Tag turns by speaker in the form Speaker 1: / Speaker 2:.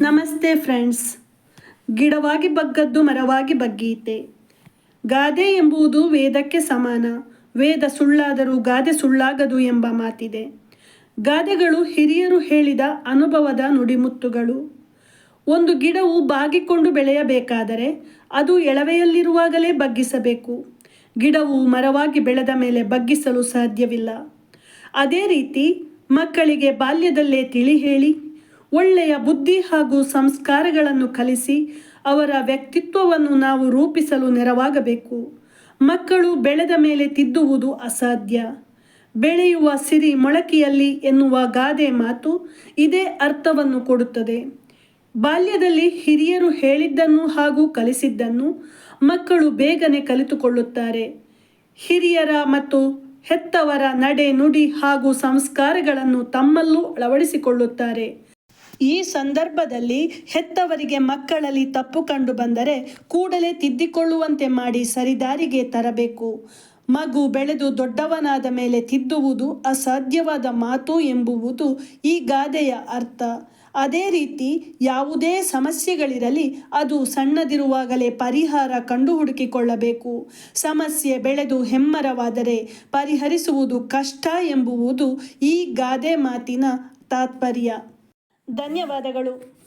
Speaker 1: ನಮಸ್ತೆ ಫ್ರೆಂಡ್ಸ್. ಗಿಡವಾಗಿ ಬಗ್ಗದ್ದು ಮರವಾಗಿ ಬಗ್ಗೀತೆ ಗಾದೆ ಎಂಬುದು ವೇದಕ್ಕೆ ಸಮಾನ. ವೇದ ಸುಳ್ಳಾದರೂ ಗಾದೆ ಸುಳ್ಳಾಗದು ಎಂಬ ಮಾತಿದೆ. ಗಾದೆಗಳು ಹಿರಿಯರು ಹೇಳಿದ ಅನುಭವದ ನುಡಿಮುತ್ತುಗಳು. ಒಂದು ಗಿಡವು ಬಾಗಿಕೊಂಡು ಬೆಳೆಯಬೇಕಾದರೆ ಅದು ಎಳವೆಯಲ್ಲಿರುವಾಗಲೇ ಬಗ್ಗಿಸಬೇಕು. ಗಿಡವು ಮರವಾಗಿ ಬೆಳೆದ ಮೇಲೆ ಬಗ್ಗಿಸಲು ಸಾಧ್ಯವಿಲ್ಲ. ಅದೇ ರೀತಿ ಮಕ್ಕಳಿಗೆ ಬಾಲ್ಯದಲ್ಲೇ ತಿಳಿ ಹೇಳಿ ಒಳ್ಳೆಯ ಬುದ್ಧಿ ಹಾಗೂ ಸಂಸ್ಕಾರಗಳನ್ನು ಕಲಿಸಿ ಅವರ ವ್ಯಕ್ತಿತ್ವವನ್ನು ನಾವು ರೂಪಿಸಲು ನೆರವಾಗಬೇಕು. ಮಕ್ಕಳು ಬೆಳೆದ ಮೇಲೆ ತಿದ್ದುವುದು ಅಸಾಧ್ಯ. ಬೆಳೆಯುವ ಸಿರಿ ಮೊಳಕೆಯಲ್ಲಿ ಎನ್ನುವ ಗಾದೆ ಮಾತು ಇದೇ ಅರ್ಥವನ್ನು ಕೊಡುತ್ತದೆ. ಬಾಲ್ಯದಲ್ಲಿ ಹಿರಿಯರು ಹೇಳಿದ್ದನ್ನು ಹಾಗೂ ಕಲಿಸಿದ್ದನ್ನು ಮಕ್ಕಳು ಬೇಗನೆ ಕಲಿತುಕೊಳ್ಳುತ್ತಾರೆ. ಹಿರಿಯರ ಮತ್ತು ಹೆತ್ತವರ ನಡೆ ನುಡಿ ಹಾಗೂ ಸಂಸ್ಕಾರಗಳನ್ನು ತಮ್ಮಲ್ಲೂ ಅಳವಡಿಸಿಕೊಳ್ಳುತ್ತಾರೆ. ಈ ಸಂದರ್ಭದಲ್ಲಿ ಹೆತ್ತವರಿಗೆ ಮಕ್ಕಳಲ್ಲಿ ತಪ್ಪು ಕಂಡು ಬಂದರೆ ಕೂಡಲೇ ತಿದ್ದಿಕೊಳ್ಳುವಂತೆ ಮಾಡಿ ಸರಿದಾರಿಗೆ ತರಬೇಕು. ಮಗು ಬೆಳೆದು ದೊಡ್ಡವನಾದ ಮೇಲೆ ತಿದ್ದುವುದು ಅಸಾಧ್ಯವಾದ ಮಾತು ಎಂಬುವುದು ಈ ಗಾದೆಯ ಅರ್ಥ. ಅದೇ ರೀತಿ ಯಾವುದೇ ಸಮಸ್ಯೆಗಳಿರಲಿ ಅದು ಸಣ್ಣದಿರುವಾಗಲೇ ಪರಿಹಾರ ಕಂಡು ಹುಡುಕಿಕೊಳ್ಳಬೇಕು ಸಮಸ್ಯೆ ಬೆಳೆದು ಹೆಮ್ಮರವಾದರೆ ಪರಿಹರಿಸುವುದು ಕಷ್ಟ ಎಂಬುವುದು ಈ ಗಾದೆ ಮಾತಿನ ತಾತ್ಪರ್ಯ. ಧನ್ಯವಾದಗಳು.